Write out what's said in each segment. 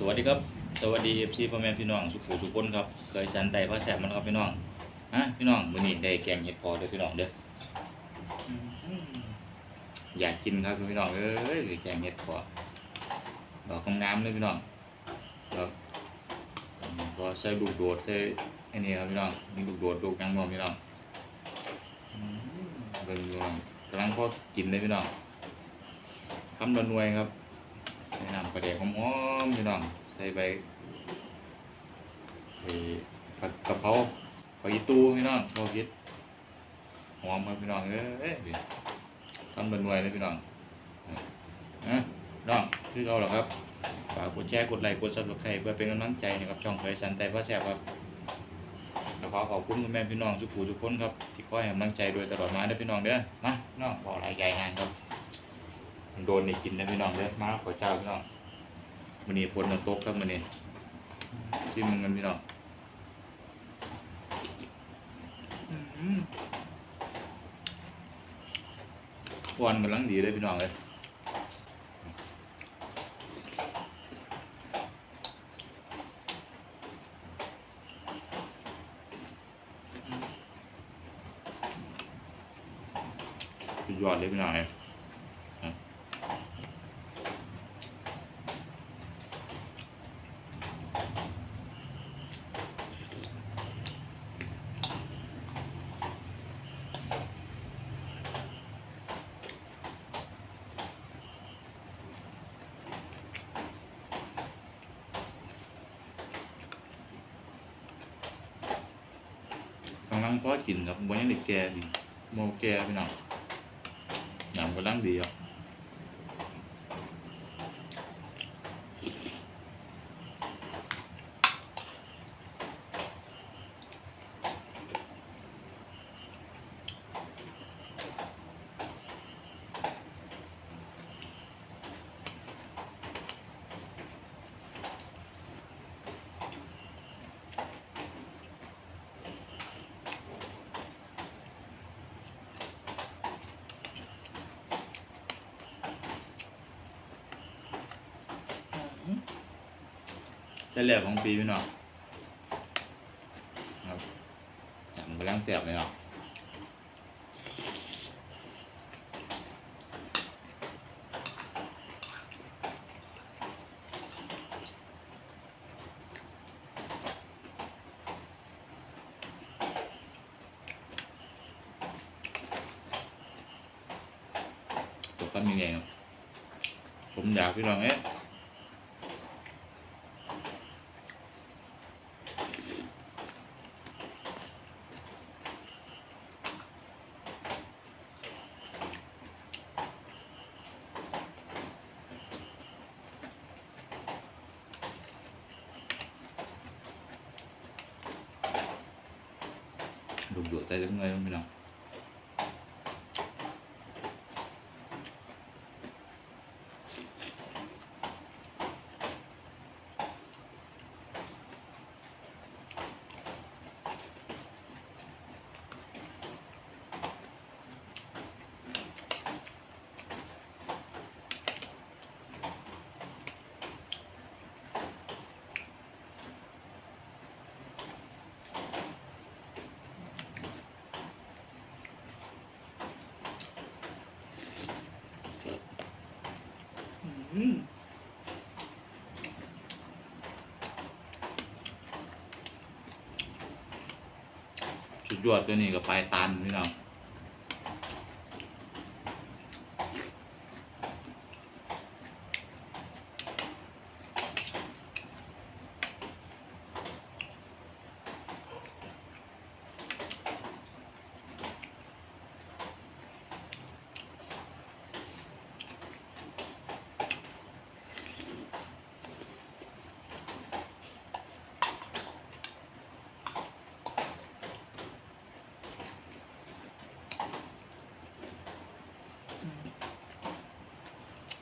สวัสดีครับ สวัสดีเอฟซีพ่อแม่พี่น้องสุขุสุขคนครับ เคยสันไต่พระแสบมันครับพี่น้องฮะพี่น้องมื้อนี้ได้แกงเห็ดพอเด้อพี่น้องเด้ออื้อหืออยากกินครับพี่น้องเอ้ยแกงเห็ดพอดอกงามๆเลยพี่น้องครับพอใส่ลูกโดดใส่อันนี้ครับพี่น้องมีลูกโดดลูกหยังบ่พี่น้องอื้อเบิ่งพี่น้องกำลังพอกินเลยพี่น้องคำละหน่วยครับใส่ น้ำปลาแดกหอมๆพี่น้องใส่ใบผักกะเพราผักอีตูพี่น้องพอคิดหอมครับพี่น้องเอ้ยทำเป็นหน่วยเลยพี่น้องนะน้องคือเราหรอครับฝากกดแชร์กดไลค์กดซับสไครต์เพื่อเป็นกำลังใจนะครับช่องเคยสันแต่พระแสบครับแล้วขอขอบคุณคุณแม่พี่น้องทุกผู้ทุกคนครับที่คอยให้กำลังใจโดยตลอดมาเด้อพี่น้องเด้อมาน้องขอรายใหญ่งานครับ โดนนี่กินนะพี่น้องเด้อมาขอเจ้าพี่น้องมันนี้ฝนมันตกครับมันนี้ชิมมันกันพี่น้องอื้อหือวันกำลังดีเลยพี่น้องเลยยอดเลยพี่น้องเลย กำลังพอกินครับวัวยังได้แก่ดีโมแก่พี่น้องยำกำลังดีอะ แต่แรกของปีพี่น้องครับยำกำลังแซ่บเลยเนาะตัวฟันมีไงครับผมอยากพี่น้องเอ๊ะ đuổi tay đến nơi mình không ดยอดตัวนี้ก็ปลายตันพี่น้อง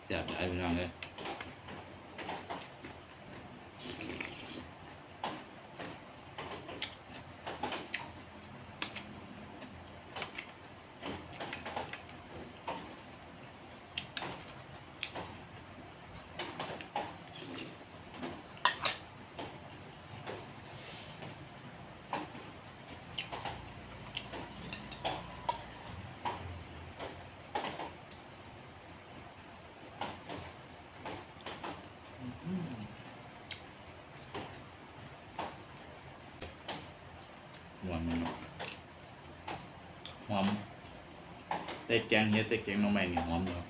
เล หวานหอมแต่แกงเฮ็ดแต่แกงน้องใหม่นี่หอมเนาะ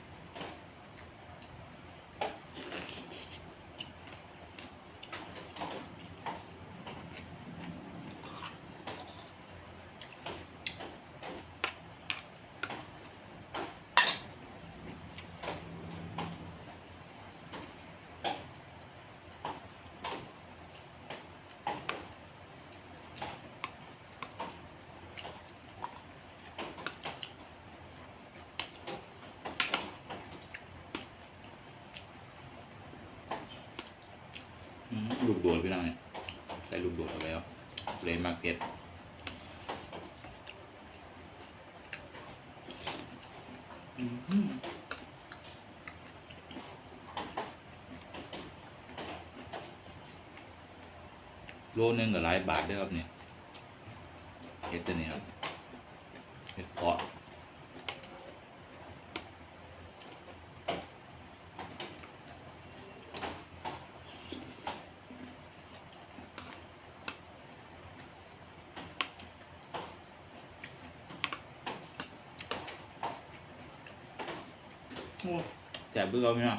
อืมลูกโดดพี่น้องเนี่ยใส่ลูกโดดเอาไปแล้วเลยมากเผ็ดโลนึงก็หลายบาทด้อครับเนี่ยเห็ดตัวนี้ครับเห็ดเพาะ โอ้แจ่บเบื่อพี่น้อง